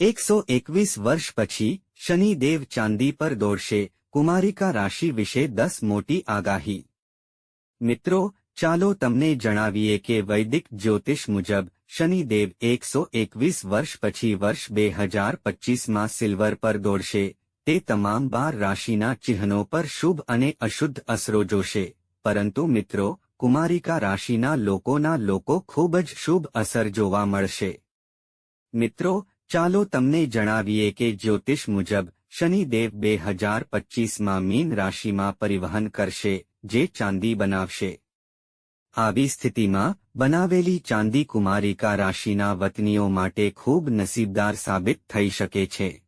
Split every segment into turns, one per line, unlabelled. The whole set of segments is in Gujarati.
એકસો એકવીસ વર્ષ પછી, શનિદેવ ચાંદી પર દોડશે, કુમારિકા રાશિ વિશે દસ મોટી આગાહી. મિત્રો, ચાલો તમને જણાવીએ કે વૈદિક જ્યોતિષ મુજબ, શનિદેવ એકસો એકવીસ વર્ષ પછી વર્ષ બે હજાર પચીસમાં સિલ્વર પર દોડશે. તે તમામ બાર રાશિના ચિહ્નો પર શુભ અને અશુદ્ધ અસરો જોશે. પરંતુ મિત્રો, કુમારિકા રાશિના લોકોના લોકો ખૂબ જ શુભ અસર જોવા મળશે. મિત્રો ચાલો તમને જણાવીએ કે જ્યોતિષ મુજબ, શનિદેવ બે હજાર પચીસમાં મીન રાશિમાં પરિવહન કરશે, જે ચાંદી બનાવશે. આવી સ્થિતિમાં, બનાવેલી ચાંદી કુમારિકા રાશિના વતનીઓ માટે ખૂબ નસીબદાર સાબિત થઈ શકે છે.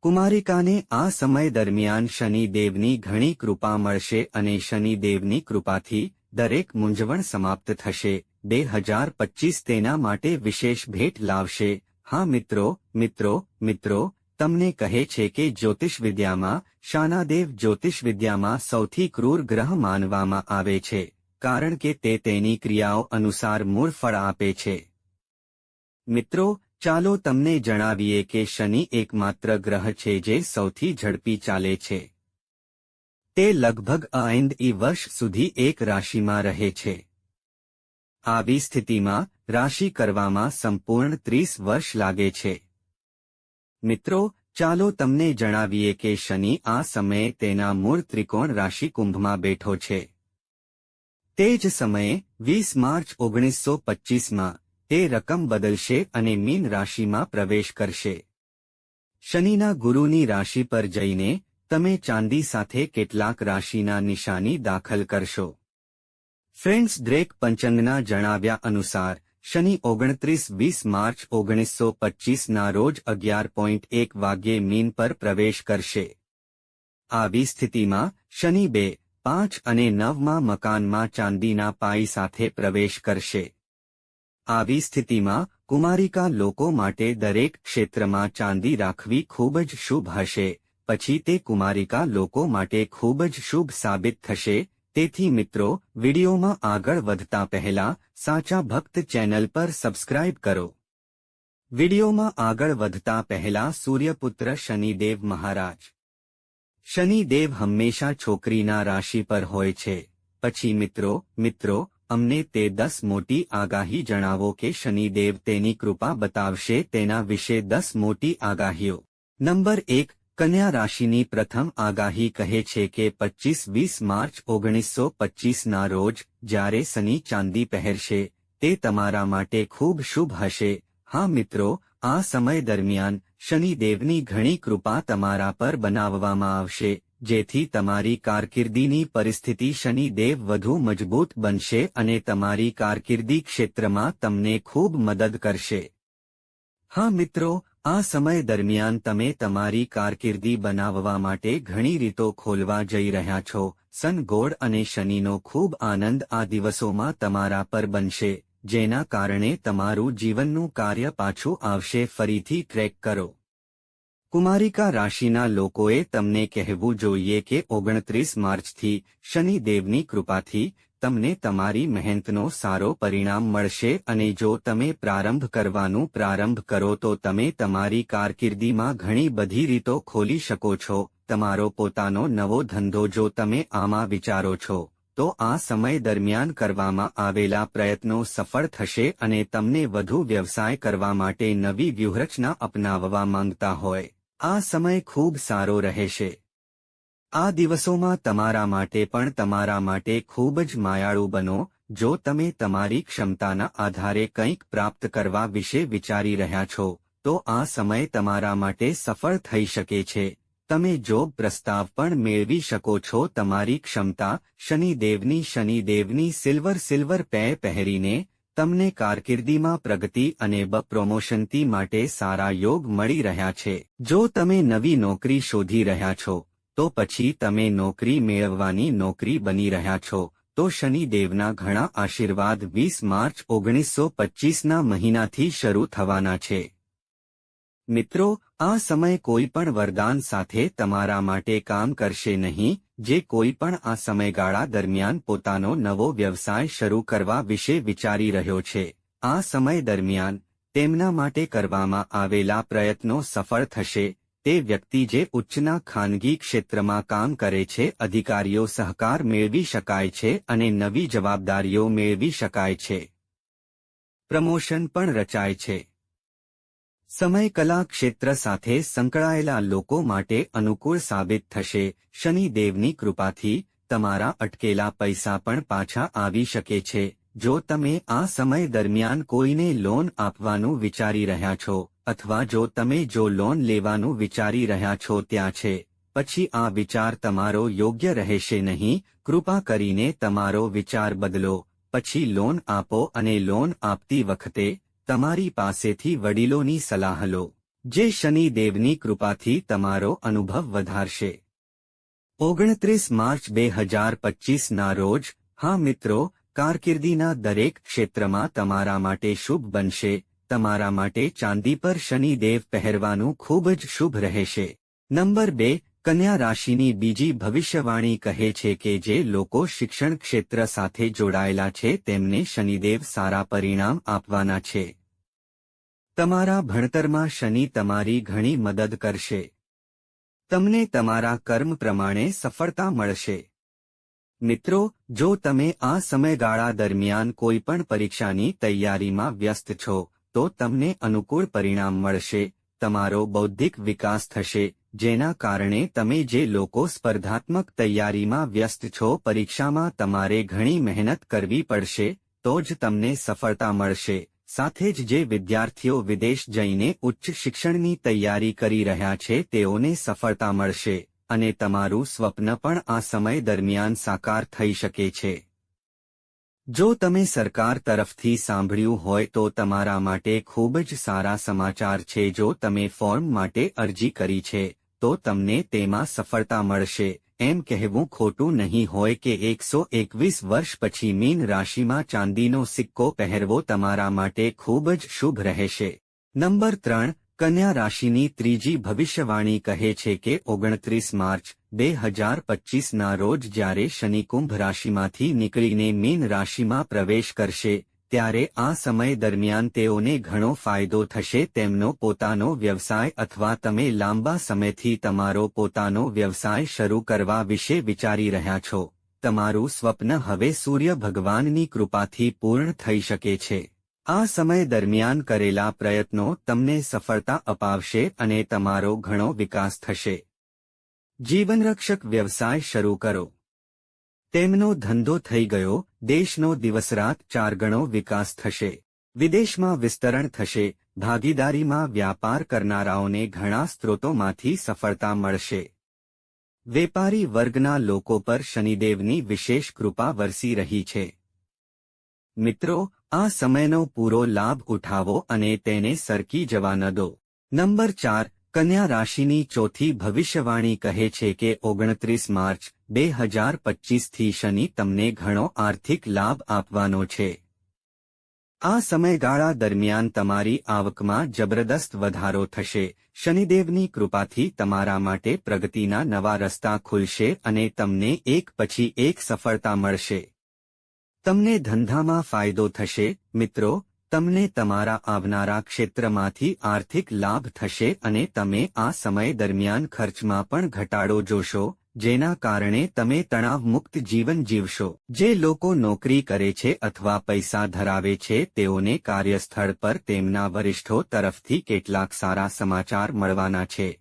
કુમારિકાને આ સમય દરમિયાન શનિદેવની ઘણી કૃપા મળશે અને શનિદેવની કૃપાથી દરેક મૂંઝવણ સમાપ્ત થશે. બે હજાર પચીસ તેના માટે વિશેષ ભેટ લાવશે હા મિત્રો મિત્રો મિત્રો, તમને કહે છે કે જ્યોતિષ વિદ્યામાં શાનાદેવ જ્યોતિષ વિદ્યામાં સૌથી ક્રૂર ગ્રહ માનવામાં આવે છે, કારણ કે તે તેની ક્રિયાઓ અનુસાર મૂળ ફળ આપે છે. મિત્રો, ચાલો તમને જણાવીએ કે શનિ એકમાત્ર ગ્રહ છે જે સૌથી ઝડપી ચાલે છે. તે લગભગ આઈંદ ઈ વર્ષ સુધી એક રાશિમાં રહે છે. આવી સ્થિતિમાં રાશિ કરવામાં સંપૂર્ણ ત્રીસ વર્ષ લાગે છે. મિત્રો, ચાલો તમને જણાવીએ કે શનિ આ સમયે તેના મૂળ ત્રિકોણ રાશિ કુંભમાં બેઠો છે. તે જ સમયે, વીસ માર્ચ ઓગણીસો પચ્ચીસમાં તે રકમ બદલશે અને મીન રાશિમાં પ્રવેશ કરશે. શનિના ગુરુની રાશિ પર જઈને, તમે ચાંદી સાથે કેટલાક રાશિના નિશાની દાખલ કરશો. ફ્રેન્ડ્સ ડ્રેક પંચંગના જણાવ્યા અનુસાર શનિ ઓગણત્રીસ વીસ માર્ચ ઓગણીસો પચ્ચીસના રોજ અગિયાર પોઈન્ટ એક વાગ્યે મીન પર પ્રવેશ કરશે. આવી સ્થિતિમાં શનિ બે, પાંચ અને નવમાં મકાનમાં ચાંદીના પાઈ સાથે પ્રવેશ કરશે. આવી સ્થિતિમાં કુમારિકા લોકો માટે દરેક ક્ષેત્રમાં ચાંદી રાખવી ખૂબ જ શુભ હશે, પછી તે કુમારિકા લોકો માટે ખૂબ જ શુભ સાબિત થશે તેથી મિત્રો, વિડીયોમાં આગળ વધતા પહેલા સાચા ભક્ત ચેનલ પર સબસ્ક્રાઇબ કરો. વિડીયોમાં આગળ વધતા પહેલા સૂર્યપુત્ર શનિદેવ મહારાજ. શનિદેવ હંમેશા છોકરીના રાશિ પર હોય છે. પછી મિત્રો મિત્રો, અમને તે દસ મોટી આગાહી જણાવો કે શનિદેવ તેની કૃપા બતાવશે તેના વિશે દસ મોટી આગાહીઓ. નંબર એક કન્યા રાશિની પ્રથમ આગાહી કહે છે કે પચીસ વીસ માર્ચ ઓગણીસો પચીસના રોજ, જ્યારે શનિ ચાંદી પહેરશે, તે તમારા માટે ખૂબ શુભ હશે. હા મિત્રો, આ સમય દરમિયાન શનિદેવની ઘણી કૃપા તમારા પર બનાવવામાં આવશે, જેથી તમારી કારકિર્દીની પરિસ્થિતિ શનિદેવ વધુ મજબૂત બનશે અને તમારી કારકિર્દી ક્ષેત્રમાં તમને ખૂબ મદદ કરશે. હા મિત્રો, આ સમય દરમિયાન તમે તમારી કારકિર્દી બનાવવા માટે ઘણી રીતો ખોલવા જઈ રહ્યા છો. સન ગોળ અને શનિનો ખૂબ આનંદ આ દિવસોમાં તમારા પર બનશે, જેના કારણે તમારું જીવનનું કાર્ય પાછું આવશે. ફરીથી ટ્રેક કરો. કુમારિકા રાશિના લોકોએ તમને કહેવું જોઈએ કે ઓગણત્રીસ માર્ચથી શનિદેવની કૃપાથી તમને તમારી મહેનતનો સારો પરિણામ મળશે અને જો તમે પ્રારંભ કરવાનું પ્રારંભ કરો તો તમે તમારી કારકિર્દીમાં ઘણી બધી રીતો ખોલી શકો છો. તમારો પોતાનો નવો ધંધો જો તમે આમાં વિચારો છો, તો આ સમય દરમિયાન કરવામાં આવેલા પ્રયત્નો સફળ થશે અને તમને વધુ વ્યવસાય કરવા માટે નવી વ્યૂહરચના અપનાવવા માંગતા હોય. આ સમય ખૂબ સારો રહેશે. આ દિવસોમાં તમારા માટે પણ તમારા માટે ખૂબ જ માયાળુ બનો, જો તમે તમારી ક્ષમતાના આધારે કંઈક પ્રાપ્ત કરવા વિશે વિચારી રહ્યા છો, તો આ સમય તમારા માટે સફળ થઈ શકે છે. તમે જોબ પ્રસ્તાવ પણ મેળવી શકો છો. તમારી ક્ષમતા શનિદેવની શનિદેવની સિલ્વર સિલ્વર પે પહેરીને, તમને કારકિર્દીમાં પ્રગતિ અને બ પ્રમોશનથી માટે સારા યોગ મળી રહ્યા છે. જો તમે નવી નોકરી શોધી રહ્યા છો તો પછી તમે નોકરી મેળવવાની નોકરી બની રહ્યા છો. તો શનિદેવના ઘણા આશીર્વાદ વીસ માર્ચ ઓગણીસો પચ્ચીસના મહિનાથી શરૂ થવાના છે. મિત્રો, આ સમય કોઈ પણ વરદાન સાથે તમારા માટે કામ કરશે નહીં, જે કોઈ પણ આ સમયગાળા દરમિયાન પોતાનો નવો વ્યવસાય શરૂ કરવા વિશે વિચારી રહ્યો છે. આ સમય દરમિયાન તેમના માટે કરવામાં આવેલા પ્રયત્નો સફળ થશે. તે વ્યક્તિ જે ઉચ્ચના ખાનગી ક્ષેત્રમાં કામ કરે છે, અધિકારીઓ સહકાર મેળવી શકાય છે અને નવી જવાબદારીઓ મેળવી શકાય છે. પ્રમોશન પણ રચાય છે. સમય કલા ક્ષેત્ર સાથે સંકળાયેલા લોકો માટે અનુકૂળ સાબિત થશે. શનિદેવની કૃપાથી તમારા અટકેલા પૈસા પણ પાછા આવી શકે છે. જો તમે આ સમય દરમિયાન કોઈને લોન આપવાનું વિચારી રહ્યા છો અથવા જો તમે જો લોન લેવાનું વિચારી રહ્યા છો ત્યાં છે, પછી આ વિચાર તમારો યોગ્ય રહેશે નહીં, કૃપા કરીને તમારો વિચાર બદલો, પછી લોન આપો અને લોન આપતી વખતે તમારી પાસેથી વડીલોની સલાહ લો, જે શનિદેવની કૃપાથી તમારો અનુભવ વધારશે. ઓગણત્રીસ માર્ચ બે હજાર પચીસના રોજ, હા મિત્રો, કારકિર્દીના દરેક ક્ષેત્રમાં તમારા માટે શુભ બનશે તમારા માટે ચાંદી પર શનિદેવ પહેરવાનું ખૂબ જ શુભ રહેશે. નંબર બે, કન્યા રાશિની બીજી ભવિષ્યવાણી કહે છે કે જે લોકો શિક્ષણ ક્ષેત્ર સાથે જોડાયેલા છે તેમને શનિદેવ સારા પરિણામ આપવાના છે. તમારા ભણતરમાં શનિ તમારી ઘણી મદદ કરશે. તમને તમારા કર્મ પ્રમાણે સફળતા મળશે. મિત્રો, જો તમે આ સમયગાળા દરમિયાન કોઈપણ પરીક્ષાની તૈયારીમાં વ્યસ્ત છો તો તમને અનુકૂળ પરિણામ મળશે, તમારો બૌદ્ધિક વિકાસ થશે, જેના કારણે તમે જે લોકો સ્પર્ધાત્મક તૈયારીમાં વ્યસ્ત છો પરીક્ષામાં તમારે ઘણી મહેનત કરવી પડશે, તો જ તમને સફળતા મળશે, સાથે જ જે વિદ્યાર્થીઓ વિદેશ જઈને ઉચ્ચ શિક્ષણની તૈયારી કરી રહ્યા છે તેઓને સફળતા મળશે, અને તમારું સ્વપ્ન પણ આ સમય દરમિયાન સાકાર થઈ શકે છે. જો તમે સરકાર તરફથી સાંભળ્યું હોય તો તમારા માટે ખૂબ જ સારા સમાચાર છે. જો તમે ફોર્મ માટે અરજી કરી છે, તો તમને તેમાં સફળતા મળશે. એમ કહેવું ખોટું નહીં હોય કે એકસો એકવીસ વર્ષ પછી મીન રાશિમાં ચાંદીનો સિક્કો પહેરવો તમારા માટે ખૂબ જ શુભ રહેશે. નંબર ત્રણ, કન્યા રાશિની ત્રીજી ભવિષ્યવાણી કહે છે કે ઓગણત્રીસ માર્ચ બે હજાર પચીસના રોજ જ્યારે શનિ કુંભ રાશિમાંથી નીકળીને મીન રાશિમાં પ્રવેશ કરશે, ત્યારે આ સમય દરમિયાન તેઓને ઘણો ફાયદો થશે. તેમનો પોતાનો વ્યવસાય અથવા તમે લાંબા સમયથી તમારો પોતાનો વ્યવસાય શરૂ કરવા વિશે વિચારી રહ્યા છો. તમારું સ્વપ્ન હવે સૂર્ય ભગવાનની કૃપાથી પૂર્ણ થઈ શકે છે. આ સમય દરમિયાન કરેલા પ્રયત્નો તમને સફળતા અપાવશે અને તમારો ઘણો વિકાસ થશે. જીવનરક્ષક વ્યવસાય શરૂ કરો. તેમનો ધંધો થઈ ગયો, દેશનો દિવસરાત ચાર ગણો વિકાસ થશે. વિદેશમાં વિસ્તરણ થશે, ભાગીદારીમાં વ્યાપાર કરનારાઓને ઘણા સ્ત્રોતોમાંથી સફળતા મળશે. વેપારી વર્ગના લોકો પર શનિદેવની વિશેષ કૃપા વરસી રહી છે. મિત્રો, આ સમયનો પૂરો લાભ ઉઠાવો અને તેને સરકી જવા ન દો. નંબર ચાર કન્યા રાશિની ચોથી ભવિષ્યવાણી કહે છે કે ઓગણત્રીસ માર્ચ, બે હજાર પચીસથી શનિ તમને ઘણો આર્થિક લાભ આપવાનો છે. આ સમયગાળા દરમિયાન તમારી આવકમાં જબરદસ્ત વધારો થશે. શનિદેવની કૃપાથી તમારા માટે પ્રગતિના નવા રસ્તા ખુલશે અને તમને એક પછી એક સફળતા મળશે. તમને ધંધામાં ફાયદો થશે. મિત્રો તમને તમારા આવનારા ક્ષેત્રમાંથી આર્થિક લાભ થશે અને તમે આ સમય દરમિયાન ખર્ચમાં પણ ઘટાડો જોશો, જેના કારણે તમે તણાવમુક્ત જીવન જીવશો. જે લોકો નોકરી કરે છે અથવા પૈસા ધરાવે છે, તેઓને કાર્યસ્થળ પર તેમના વરિષ્ઠો તરફથી કેટલાક સારા સમાચાર મળવાના છે.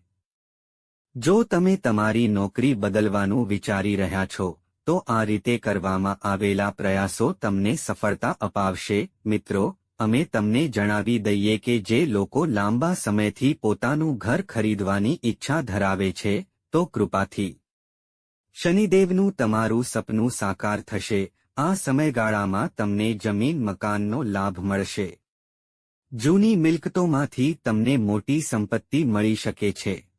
જો તમે તમારી નોકરી બદલવાનું વિચારી રહ્યા છો, તો આ રીતે કરવામાં આવેલા પ્રયાસો તમને સફળતા અપાવશે. મિત્રો અમે તમને જણાવી દઈએ કે જે લોકો લાંબા સમયથી પોતાનું ઘર ખરીદવાની ઈચ્છા ધરાવે છે, તો કૃપાથી. શનિદેવનું તમારું સપનું સાકાર થશે, આ સમયગાળામાં તમને જમીન મકાનનો લાભ મળશે. જૂની મિલકતોમાંથી તમને મોટી સંપત્તિ મળી શકે છે.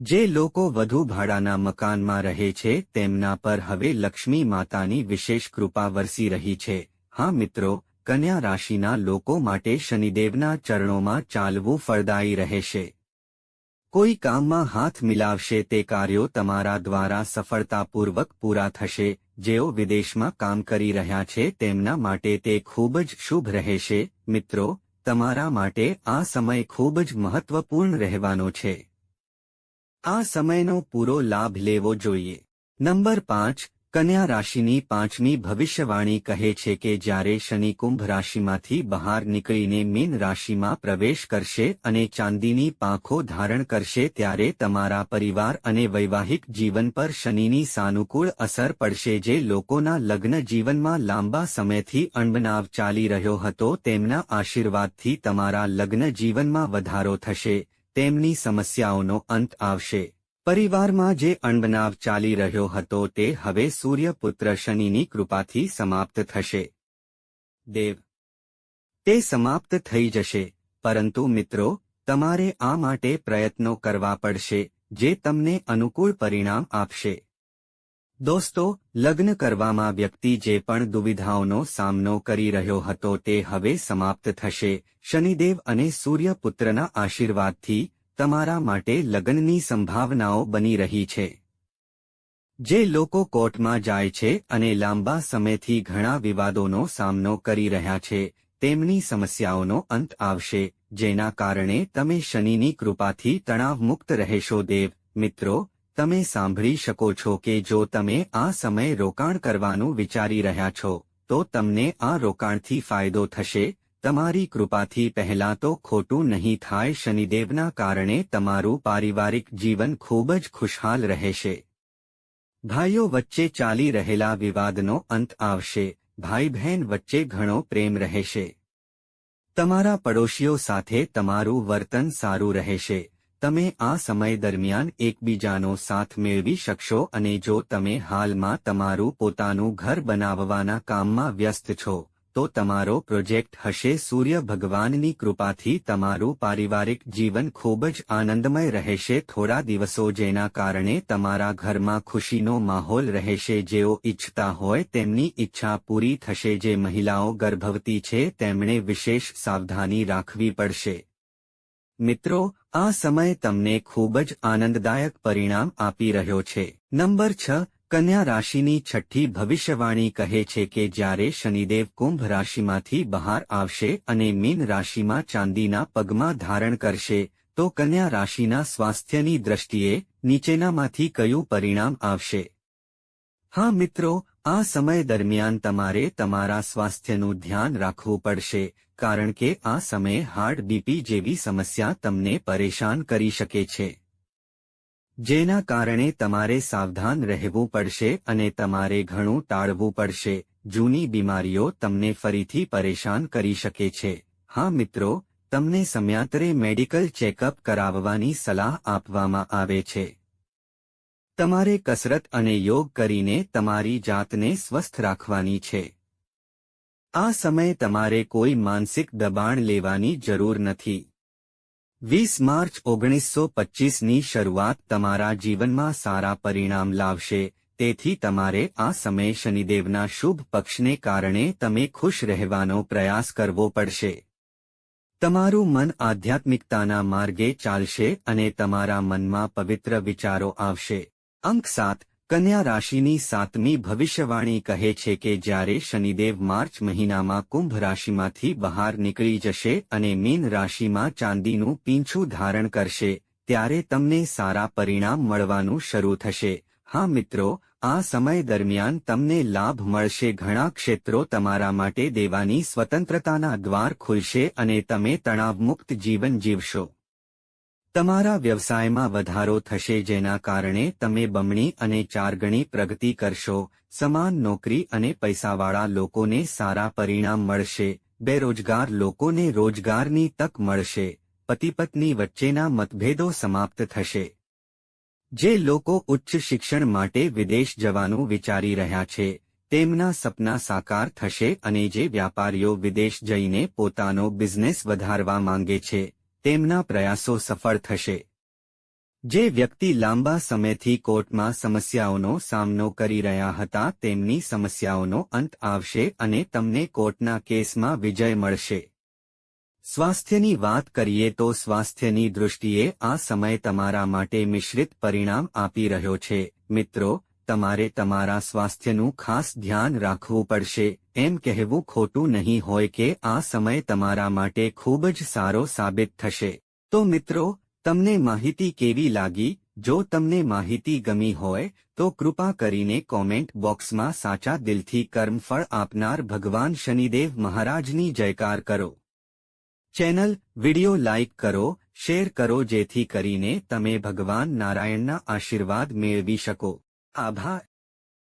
જે લોકો વધુ ભાડાના મકાનમાં રહે છે, તેમના પર હવે લક્ષ્મી માતાની વિશેષ કૃપા વરસી રહી છે. હા મિત્રો કન્યા રાશિના લોકો માટે શનિદેવના ચરણોમાં ચાલવું ફળદાયી રહેશે. કોઈ કામમાં હાથ મિલાવશે તે કાર્યો તમારા દ્વારા સફળતાપૂર્વક પૂરા થશે. જેઓ વિદેશમાં કામ કરી રહ્યા છે તેમના માટે તે ખૂબ જ શુભ રહેશે. મિત્રો, તમારા માટે આ સમય ખૂબ જ મહત્વપૂર્ણ રહેવાનો છે. આ સમયનો પૂરો લાભ લેવો જોઈએ. નંબર પાંચ કન્યા રાશિની પાંચમી ભવિષ્યવાણી કહે છે કે જ્યારે શનિ કુંભ રાશિમાંથી બહાર નીકળીને મીન રાશિમાં પ્રવેશ કરશે અને ચાંદીની પાંખો ધારણ કરશે ત્યારે તમારા પરિવાર અને વૈવાહિક જીવન પર શનિની સાનુકૂળ અસર પડશે. જે લોકોના લગ્ન જીવનમાં લાંબા સમયથી અણબનાવ ચાલી રહ્યો હતો, તેમના આશીર્વાદથી તમારા લગ્ન જીવનમાં વધારો થશે, તેમની સમસ્યાઓનો અંત આવશે. પરિવારમાં જે અણબનાવ ચાલી રહ્યો હતો તે હવે સૂર્યપુત્ર શનિની કૃપાથી સમાપ્ત થશે. દેવ, તે સમાપ્ત થઈ જશે, પરંતુ મિત્રો, તમારે આ માટે પ્રયત્નો કરવા પડશે, જે તમને અનુકૂળ પરિણામ આપશે. દોસ્તો, લગ્ન કરવામાં વ્યક્તિ જે પણ દુવિધાઓનો સામનો કરી રહ્યો હતો તે હવે સમાપ્ત થશે. શનિદેવ અને સૂર્યપુત્રના આશીર્વાદથી તમારા માટે લગ્નની સંભાવનાઓ બની રહી છે. જે લોકો કોર્ટમાં જાય છે અને લાંબા સમયથી ઘણા વિવાદોનો સામનો કરી રહ્યા છે, તેમની સમસ્યાઓનો અંત આવશે, જેના કારણે તમે શનિની કૃપાથી તણાવમુક્ત રહેશો દેવ, મિત્રો, તમે સાંભળી શકો છો કે જો તમે આ સમય રોકાણ કરવાનું વિચારી રહ્યા છો, તો તમને આ રોકાણથી ફાયદો થશે તમારી કૃપાથી પહેલાં તો ખોટું નહીં થાય શનિદેવના કારણે તમારું પારિવારિક જીવન ખૂબ જ ખુશહાલ રહેશે. ભાઈઓ વચ્ચે ચાલી રહેલા વિવાદનો અંત આવશે ભાઈ બહેન વચ્ચે ઘણો પ્રેમ રહેશે. તમારા પડોશીઓ સાથે તમારું વર્તન સારું રહેશે, તમે આ સમય દરમિયાન એકબીજાનો સાથ મેળવી શકશો અને જો તમે હાલમાં તમારું પોતાનું ઘર બનાવવાના કામમાં વ્યસ્ત છો તો તમારો પ્રોજેક્ટ હશે સૂર્ય ભગવાનની કૃપાથી તમારું પારિવારિક જીવન ખૂબ જ આનંદમય રહેશે. થોડા દિવસો જેના કારણે તમારા ઘરમાં ખુશીનો માહોલ રહેશે. જેઓ ઈચ્છતા હોય તેમની ઈચ્છા પૂરી થશે. જે મહિલાઓ ગર્ભવતી છે તેમણે વિશેષ સાવધાની રાખવી પડશે. મિત્રો, આ સમય તમને ખૂબ જ આનંદદાયક પરિણામ આપી રહ્યો છે. નંબર છ કન્યા રાશિની છઠ્ઠી ભવિષ્યવાણી કહે છે કે જ્યારે શનિદેવ કુંભ રાશિમાંથી બહાર આવશે અને મીન રાશિમાં ચાંદીના પગમાં ધારણ કરશે, તો કન્યા રાશિના સ્વાસ્થ્યની દ્રષ્ટિએ નીચેનામાંથી કયું પરિણામ આવશે? હા મિત્રો, આ સમય દરમિયાન તમારે તમારા સ્વાસ્થ્યનું ધ્યાન રાખવું પડશે, કારણ કે આ સમયે હાર્ટ બીપી જેવી સમસ્યા તમને પરેશાન કરી શકે છે. જેના કારણે તમારે સાવધાન રહેવું પડશે અને તમારે ઘણું ટાળવું પડશે. જૂની બીમારીઓ તમને ફરીથી પરેશાન કરી શકે છે. હા મિત્રો, તમને સમયાંતરે મેડિકલ ચેકઅપ કરાવવાની સલાહ આપવામાં આવે છે. તમારે કસરત અને યોગ કરીને તમારી જાતને સ્વસ્થ રાખવાની છે. આ સમયે તમારે કોઈ માનસિક દબાણ લેવાની જરૂર નથી. વીસ માર્ચ ઓગણીસો પચ્ચીસની શરૂઆત તમારા જીવનમાં સારા પરિણામ લાવશે, તેથી તમારે આ સમયે શનિદેવના શુભ પક્ષને કારણે તમે ખુશ રહેવાનો પ્રયાસ કરવો પડશે. તમારું મન આધ્યાત્મિકતાના માર્ગે ચાલશે અને તમારા મનમાં પવિત્ર વિચારો આવશે. અંક સાત કન્યા રાશિની સાતમી ભવિષ્યવાણી કહે છે કે જ્યારે શનિદેવ માર્ચ મહિનામાં કુંભ રાશિમાંથી બહાર નીકળી જશે અને મીન રાશિમાં ચાંદીનું પીંછું ધારણ કરશે, ત્યારે તમને સારા પરિણામ મળવાનું શરૂ થશે. હા મિત્રો, આ સમય દરમિયાન તમને લાભ મળશે. ઘણા ક્ષેત્રો તમારા માટે દેવાની સ્વતંત્રતાના દ્વાર ખુલશે અને તમે તણાવમુક્ત જીવન જીવશો. તમારા વ્યવસાયમાં વધારો થશે જેના કારણે તમે બમણી અને ચારગણી પ્રગતિ કરશો, સમાન નોકરી અને પૈસાવાળા લોકોને સારા પરિણામ મળશે, બેરોજગાર લોકોને રોજગારની તક મળશે, પતિપત્ની વચ્ચેના મતભેદો સમાપ્ત થશે. જે લોકો ઉચ્ચ શિક્ષણ માટે વિદેશ જવાનું વિચારી રહ્યા છે, તેમના સપના સાકાર થશે અને જે વ્યાપારીઓ વિદેશ જઈને પોતાનો બિઝનેસ વધારવા માંગે છે તેમના પ્રયાસો સફળ થશે. જે વ્યક્તિ લાંબા સમયથી કોર્ટમાં સમસ્યાઓનો સામનો કરી રહ્યા હતા, તેમની સમસ્યાઓનો અંત આવશે અને તમને કોર્ટના કેસમાં વિજય મળશે. સ્વાસ્થ્યની વાત કરીએ તો સ્વાસ્થ્યની દૃષ્ટિએ આ સમય તમારા માટે મિશ્રિત પરિણામ આપી રહ્યો છે. મિત્રો તમારે તમારા સ્વાસ્થ્યનું ખાસ ધ્યાન રાખવું પડશે. એમ કહેવું ખોટું નહીં હોય કે આ સમય તમારા માટે ખૂબ જ સારો સાબિત થશે. તો મિત્રો, તમને માહિતી કેવી લાગી? જો તમને માહિતી ગમી હોય, તો કૃપા કરીને કોમેન્ટ બોક્સમાં સાચા દિલથી કર્મફળ આપનાર ભગવાન શનિદેવ મહારાજની જયકાર કરો. ચેનલ, વિડિયો લાઇક કરો, શેર કરો જેથી કરીને તમે ભગવાન નારાયણના આશીર્વાદ મેળવી શકો. आभा